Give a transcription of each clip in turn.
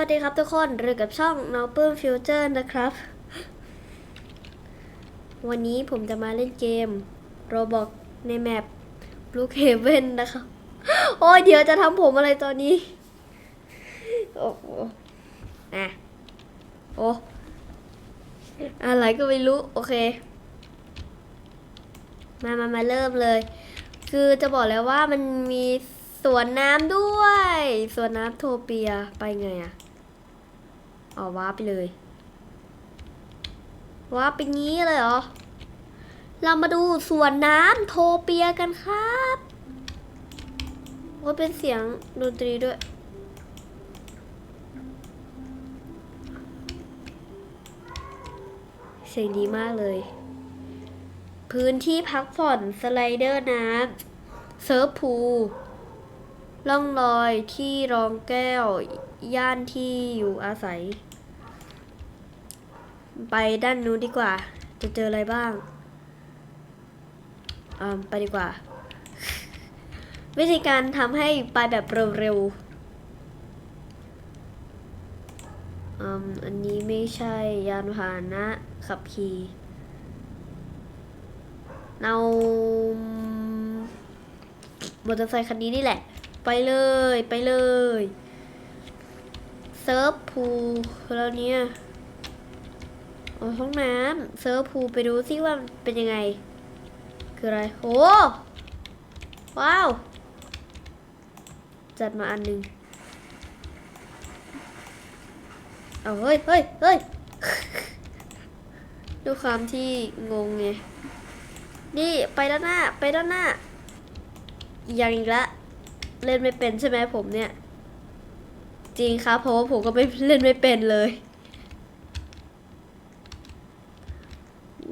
วัสดีครับทุกคนเรือกับช่อง n o p e r Future นะครับ วันนี้ผมจะมาเล่นเกม Roblox ในแมป Blue Haven นะครับ โอ้ยเดี๋ยวจะทำผมอะไรตอนนี้ โอ้โหอะโอ้อะไรก็ไม่รู้ โอเค มามามาเริ่มเลย คือจะบอกแล้วว่ามันมีสวนน้ำด้วย สวนน้ำโทเปียไปไงอะ อ๋อว้าไปเลยว้าไปงี้เลยเหรอ เรามาดูสวนน้ำโทเปียกันครับว่าเป็นเสียงดนตรีด้วยเสียงดีมากเลย พื้นที่พักผ่อนสไลเดอร์น้ำเซิร์ฟพูลล่องลอยที่รองแก้ว ย่านที่อยู่อาศัย ไปด้านนู้นดีกว่า จะเจออะไรบ้างอ่าไปดีกว่า วิธีการทำให้ไปแบบเร็วๆอืมอันนี้ไม่ใช่ยานพาหนะขับขี่เอามอเตอร์ไซค์คันนี้นี่แหละ ไปเลยไปเลย เซิร์ฟพูลแล้วเนี่ย ห้องน้ำเซิร์ฟพูลไปดูซิว่ามันเป็นยังไง คืออะไรโอ้ว้าว จัดมาอันหนึ่งเอาเฮ้ยเฮ้ยเฮ้ยด้วยความที่งงไง นี่ไปด้านหน้า ไปด้านหน้า ยังอีกละ เล่นไม่เป็นใช่ไหมผมเนี่ย จริงครับเพราะว่าผมก็ไม่เล่นไม่เป็นเลย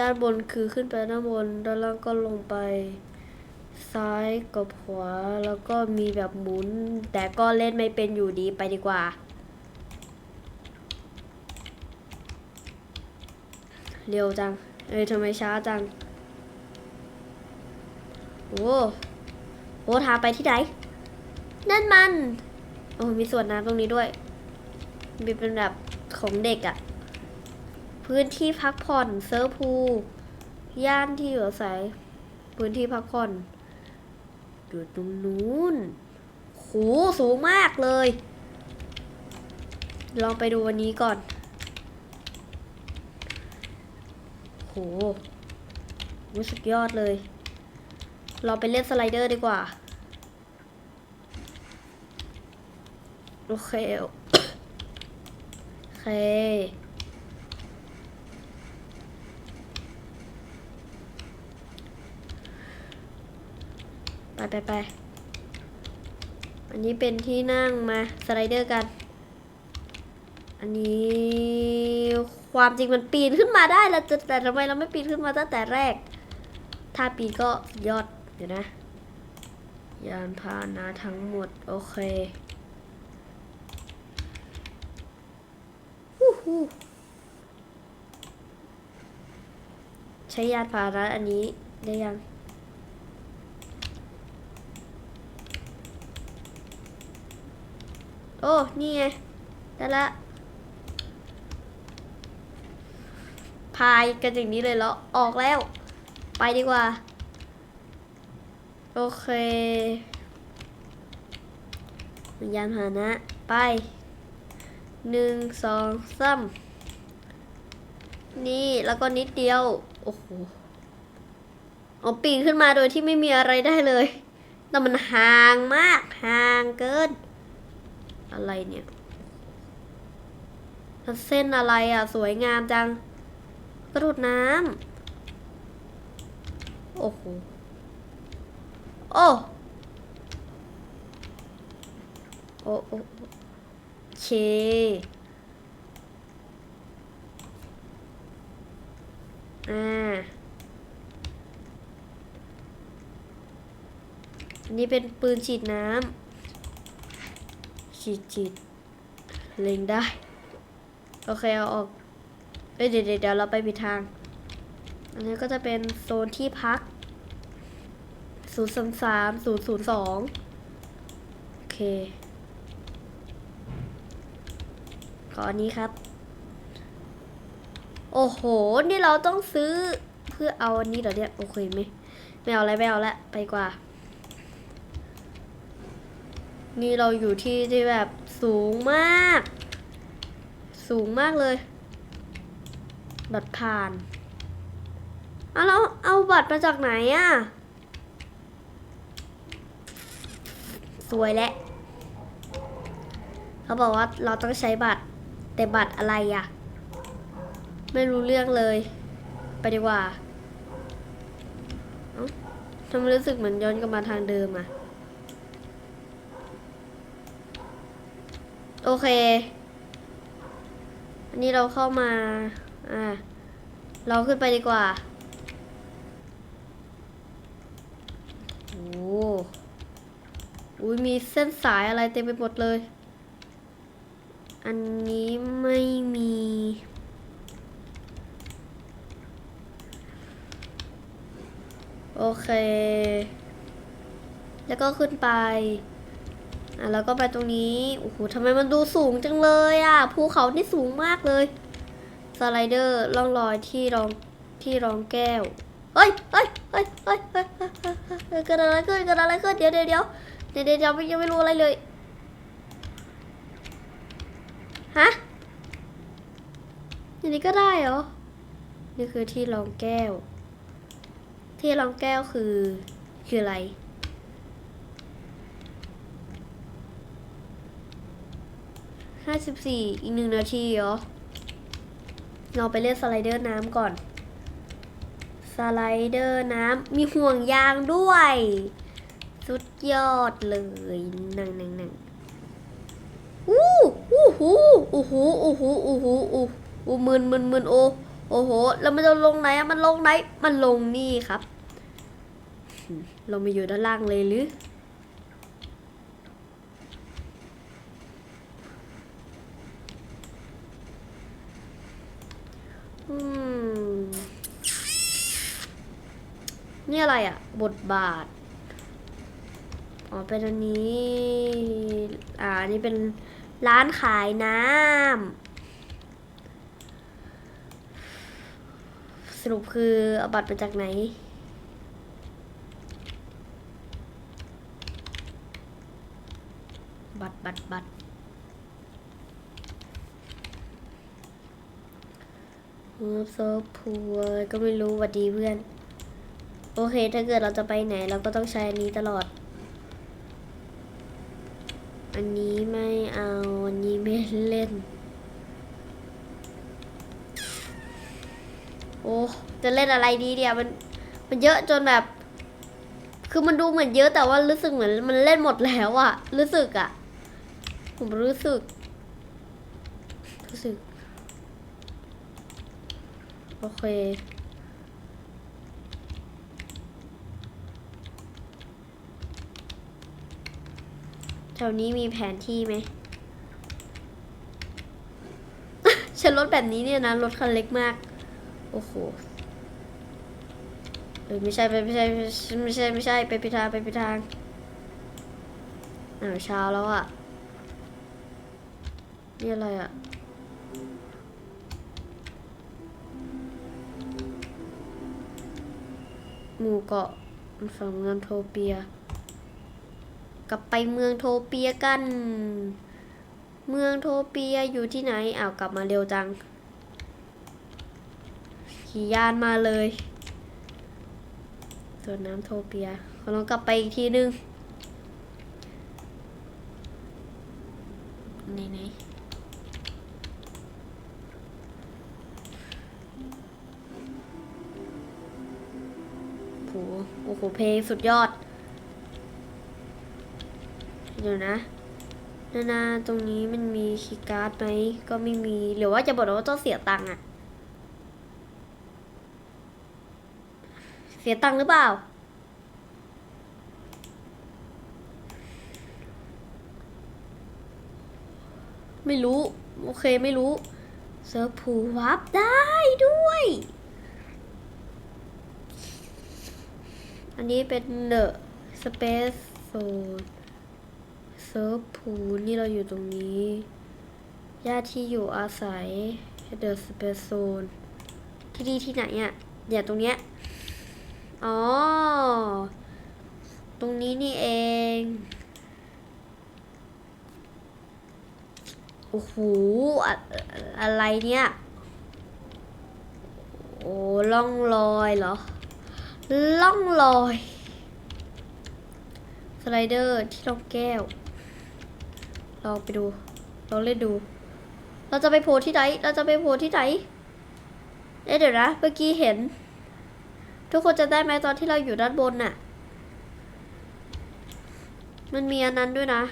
ด้านบนคือขึ้นไปด้านบน ด้านล่างก็ลงไป ซ้ายกับขวา แล้วก็มีแบบหมุน แต่ก็เล่นไม่เป็นอยู่ดีไปดีกว่า เร็วจัง เอ้ยทำไมช้าจัง โอ้โหทาไปที่ไหน นั่นมัน โอ้มีส่วนน้ำตรงนี้ด้วย มีเป็นแบบของเด็กอะ่ะ พื้นที่พักผ่อนเซิร์ฟพูลย่านที่อยู่อาศัย พื้นที่พักผ่อนอยู่ตรงนู้นโหสูงมากเลย ลองไปดูวันนี้ก่อนโหรู้สึกยอดเลย เราไปเล่นสไลเดอร์ดีกว่า โอเค โอเค ไปไปไปอันนี้เป็นที่นั่งมาสไลเดอร์กัน อันนี้ความจริงมันปีนขึ้นมาได้แล้วแต่แต่ทำไมเราไม่ปีนขึ้นมาตั้งแต่แรก ถ้าปีนก็ยอดเดี๋ยวนะ ยานพาหนะทั้งหมด โอเคฮู้ฮู้ใช้ยานพาหนะอันนี้ได้ยัง โอ้ นี่ไง ได้ละ พายกันอย่างนี้เลยแล้วออกแล้ว ไปดีกว่า โอเควิญญาณหานะ ไปหนึ่งสองสามนี่แล้วก็นิดเดียว โอ้โหเอาปีนขึ้นมาโดยที่ไม่มีอะไรได้เลย แต่มันห่างมาก อะไรเนี่ยเส้นอะไรอะ สวยงามจัง กระโดดน้ำ โอ้โห โอ้โอ้โอ้โอเคอ่าอันนี้เป็นปืนฉีดน้ำ ฉีดฉีดเล็งได้ โอเค เอาออก เอ้ยเดี๋ยวเดี๋ยวเดี๋ยวเราไปผิดทาง อันนี้ก็จะเป็นโซนที่พักศูนย์สามสามศูนย์ศูนย์สองโอเค ขออันนี้ครับ โอ้โห นี่เราต้องซื้อเพื่อเอาอันนี้เหรอเนี่ย โอเคไหมไม่เอาอะไรไม่เอาละ ไปกว่า นี่เราอยู่ที่ที่แบบสูงมาก สูงมากเลย บัตรผ่านเอาแล้วเอาบัตรมาจากไหนอะสวยแล้วเขาบอกว่าเราต้องใช้บัตร แต่บัตรอะไรอะไม่รู้เรื่องเลย ไปดีกว่าเอ้าทำไมรู้สึกเหมือนย้อนกลับมาทางเดิมอะ โอเค อันนี้เราเข้ามา อ่า เราขึ้นไปดีกว่า โอ้อุ้ยมีเส้นสายอะไรเต็มไปหมดเลย อันนี้ไม่มี โอเค แล้วก็ขึ้นไป อะแล้วก็ไปตรงนี้ โอ้โหทำไมมันดูสูงจังเลยอะ ภูเขานี่สูงมากเลย สไลเดอร์ล่องลอยที่รองที่รองแก้วเฮ้ยเฮ้ยเฮ้ยเฮ้ยเฮ้ยเฮ้ยเกิดอะไรขึ้นเกิดอะไรขึ้นเดี๋ยวเดี๋ยวเดี๋ยวเดี๋ยวเดี๋ยวยังไม่รู้อะไรเลย ฮะอย่างนี้ก็ได้เหรอ นี่คือที่รองแก้ว ที่รองแก้วคือคืออะไร ห้าสิบสี่อีกหนึ่งนาทีเหรอ เราไปเล่นสไลเดอร์น้ำก่อน สไลเดอร์น้ำมีห่วงยางด้วย สุดยอดเลยนั่งนั่งนั่งอู้อู้หูอู้หูอู้หูอู้หูอู้อู้มึนมึนมึนโอโอ้โห แล้วมันจะลงไหนอะมันลงไหน มันลงนี่ครับหืมลงมาอยู่ด้านล่างเลยหรือ นี่อะไรอะ บทบาท อ๋อ เป็นอันนี้ อ่าอันนี้เป็นร้านขายน้ำ สรุปคือเอาบัตรมาจากไหน บัตรบัตรบัตรเออโซพัวก็ไม่รู้หวัดดีเพื่อน โอเค ถ้าเกิดเราจะไปไหนเราก็ต้องใช้อันนี้ตลอด อันนี้ไม่เอา อันนี้ไม่เล่น โอ้ จะเล่นอะไรดีเดียวมัน มันเยอะจนแบบ คือมันดูเหมือนเยอะแต่ว่ารู้สึกเหมือนมันเล่นหมดแล้วอะรู้สึกอะผมรู้สึก รู้สึก โอเค แถวนี้มีแผนที่ไหมฉันรถแบบนี้เนี่ยนะรถคันเล็กมาก โอ้โหเออไม่ใช่ไปไม่ใช่ไม่ใช่ไม่ใช่ไปพิดทางไปพิดทางอ้าวเช้าแล้วอะ่ะนี่อะไรอะ่ะหมู่เกาะฝั่งเมืองโทเปีย กลับไปเมืองโทเปียกัน เมืองโทเปียอยู่ที่ไหนอ้าวกลับมาเร็วจัง ขี่ยานมาเลยสวนน้ำโทเปียขอลองกลับไปอีกทีนึงไหนไหนโหโอ้โหเพลงสุดยอด เดี๋ยวนะ นานาตรงนี้มันมีคีย์การ์ดไหมก็ไม่มีหรือว่าจะบอกว่าต้องเสียตังค์อะเสียตังค์หรือเปล่า ไม่รู้ โอเคไม่รู้เซิร์ฟผูวับได้ด้วย อันนี้เป็น The Space Zone เซิิร์ฟผูนี่เราอยู่ตรงนี้ญาที่อยู่อาศัยเดอะสเปซโซนที่นี่ที่ไหนอะเนี่ยตรงเนี้ยอ๋อ ตรงนี้นี่เอง โอ้โหอะอะไรเนี่ย โอ้ล่องลอยเหรอ ล่องลอย สไลเดอร์ที่รองแก้ว ลองไปดูลองเล่นดู เราจะไปโผล่ที่ไหน เราจะไปโผล่ที่ไหน เอ๊ะเดี๋ยวนะ เมื่อกี้เห็น ทุกคนจะได้ไหมตอนที่เราอยู่ด้านบนน่ะ มันมีอันนั้นด้วยนะ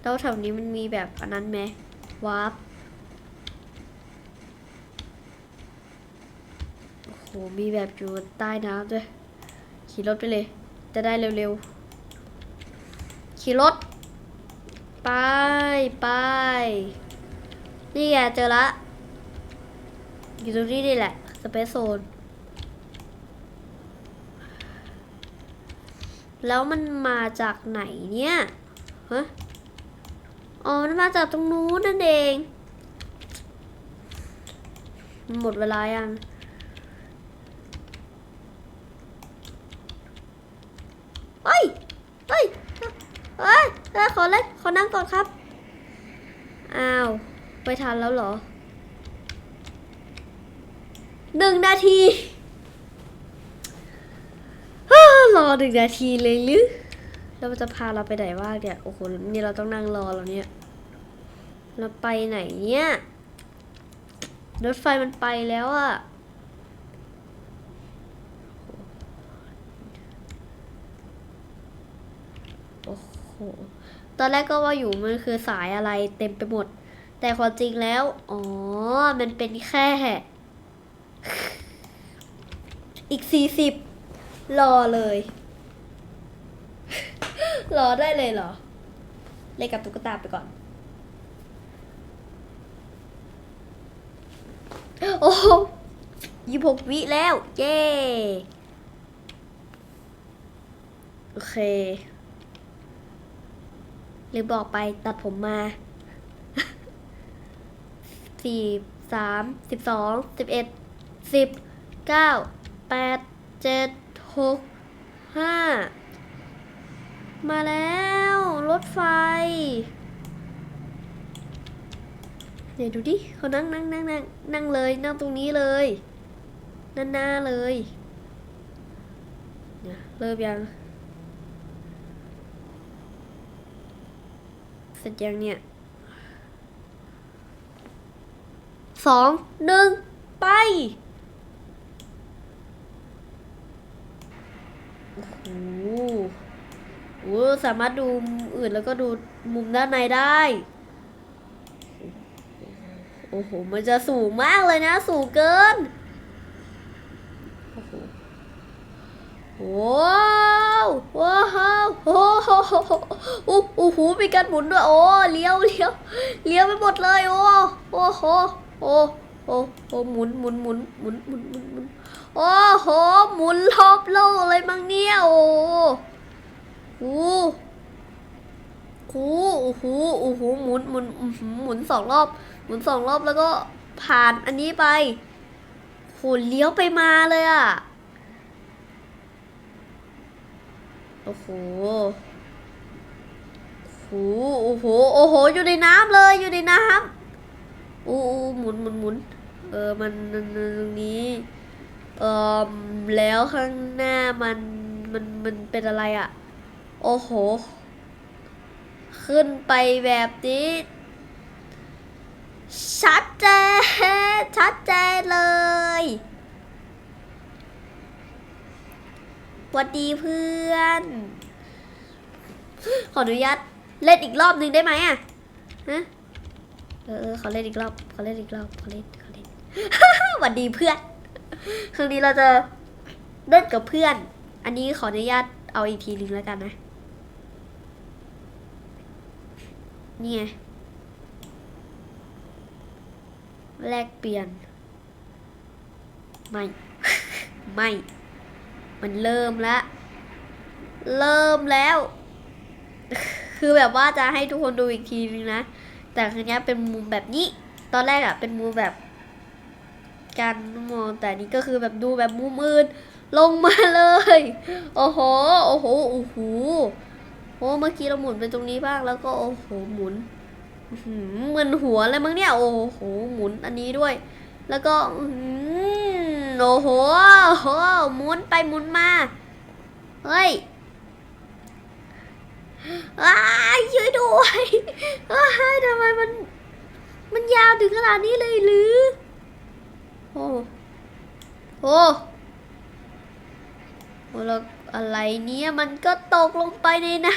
แล้วแถวนี้มันมีแบบอันนั้นไหมวาร์ปโอ้โห มีแบบอยู่ใต้น้ำด้วย ขี่รถไปเลย จะได้เร็วๆ ขี่รถ ไปไปนี่ไงเจอละ อยู่ตรงนี้นี่แหละ สเปซโซน แล้วมันมาจากไหนเนี่ยฮะอ๋อ มันมาจากตรงนู้นนั่นเอง หมดเวลายัง เฮ้ย เฮ้ย เเฮ้ยขอเล่นขอนั่งก่อนครับ อ้าว ไปทันแล้วเหรอ หนึ่งนาทีรอหนึ่งนาทีเลยหรือแล้วมันจะพาเราไปไหนว่างเนี่ย โอ้โห นี่เราต้องนั่งรอแล้วเนี่ย เราไปไหนเนี่ย รถไฟมันไปแล้วอะโอ้โห ตอนแรกก็ว่าอยู่มันคือสายอะไรเต็มไปหมด แต่ความจริงแล้ว อ๋อ มันเป็นแค่ อีกสี่สิบรอเลย รอได้เลยเหรอ เล่นกับตุ๊กตาไปก่อน โอ้ยี่หกวิแล้ว เย้ โอเค หรือบอกไปตัดผมมาสี่สามสิบสองสิบเอ็ดสิบเก้าแปดเจ็ดหกห้ามาแล้ว รถไฟเดี๋ยวดูดิเขานั่งนั่งนั่งนั่งนั่งเลยนั่งตรงนี้เลยนั่นหน้าเลยเนี่ยเริ่มยัง เสร็จยังเนี่ยสองหนึ่งไปโอ้โหโอ้สามารถดูมุมอื่นแล้วก็ดูมุมด้านในได้ โอ้โห มันจะสูงมากเลยนะ สูงเกิน โอ้โห ว้าวว้าวโอ้โหโอ้โอ้โหมีการหมุนด้วยโอ้เลี้ยวเลี้ยวเลี้ยวไปหมดเลยโอ้โอ้โหโอ้โอ้โอ้หมุนหมุนหมุนหมุนหมุนหมุนหมุนโอ้โหหมุนรอบโลกเลยมั้งเนี่ยโอ้โหโอ้โหโอ้โหหมุนหมุนอื้อหือหมุนสองรอบหมุนสองรอบแล้วก็ผ่านอันนี้ไปโหเลี้ยวไปมาเลยอะ โอ้โหโอ้โหโอ้โหโอ้โห อยู่ในน้ำเลยอยู่ในน้ำอู้อู้หมุนหมุนหมุนเออมันนมันตรงนี้เออแล้วข้างหน้ามันมันมันเป็นอะไรอะ่ะ โอ้โห ขึ้นไปแบบนี้ ชัดเจนชัดเจนเลย สวัสดีเพื่อน ขออนุญาตเล่นอีกรอบหนึ่งได้ไหมอะฮะเออเขอเล่นอีกรอบขอเล่นอีกรอบขอเล่นขอเล่นสวัสดีเพื่อนครั้งนี้เราจะเล่นกับเพื่อน อันนี้ขออนุญาตเอาอีกทีหนึงแล้วกันนะนี่ไงแลกเปลี่ยน ไม่ ไม่ มันเริ่มแล้วเริ่มแล้ว คือแบบว่าจะให้ทุกคนดูอีกทีนึงนะ แต่ครั้งนี้เป็นมุมแบบนี้ ตอนแรกอะเป็นมุมแบบ การมองแต่นี้ก็คือแบบดูแบบมุมอื่นลงมาเลย โอ้โห โอ้โห โอ้โห โอ้เมื่อกี้เราหมุนไปตรงนี้บ้างแล้วก็โอ้โหหมุนอื้อหือมึนหัวเลยมั้งเนี่ย โอ้โห หมุนอันนี้ด้วย แล้วก็อื โอ้โหโหหมุนไปหมุนมา เฮ้ยอ้ายช่วยด้วยอ้าทำไมมัน มันยาวถึงขนาดนี้เลยหรือ โอ้โหโอ้แล้วอะไรเนี่ย มันก็ตกลงไปในน้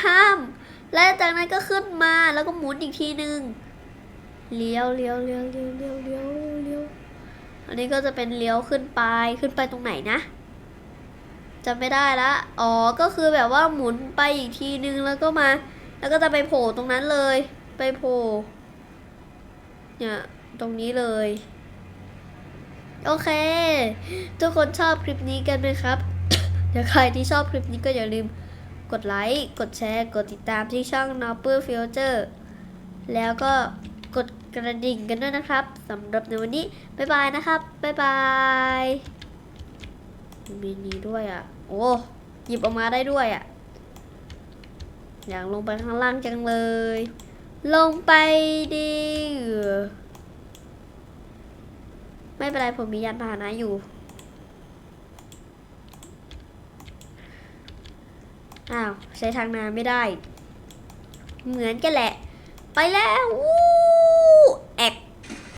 ำและจากนั้นก็ขึ้นมาแล้วก็หมุนอีกทีหนึ่งเลี้ยวเลี้ยวเลี้ยวเลี้ยวเลี้ยวเลี้ยวเลี้ยว อันนี้ก็จะเป็นเลี้ยวขึ้นไปขึ้นไปตรงไหนนะจำไม่ได้ละอ๋อก็คือแบบว่าหมุนไปอีกทีนึงแล้วก็มา แล้วก็จะไปโผล่ตรงนั้นเลย ไปโผล่เนี่ยตรงนี้เลย โอเค ทุกคนชอบคลิปนี้กันไหมครับเดี๋ยวใครที่ชอบคลิปนี้ก็อย่าลืมกดไลค์ กดแชร์ กดติดตามที่ช่อง n o p p e r Future แล้วก็ กระดิ่งกันด้วยนะครับสำหรับในวันนี้ บ๊ายบายนะครับ บ๊ายบายมีนี้ด้วยอะ โอ้หยิบออกมาได้ด้วยอะ อยากลงไปข้างล่างจังเลย ลงไปดิไม่เป็นไรผมมียานพาหนะอยู่อ้าว ใช้ทางน้ำไม่ได้ เหมือนกันแหละ ไปแล้ว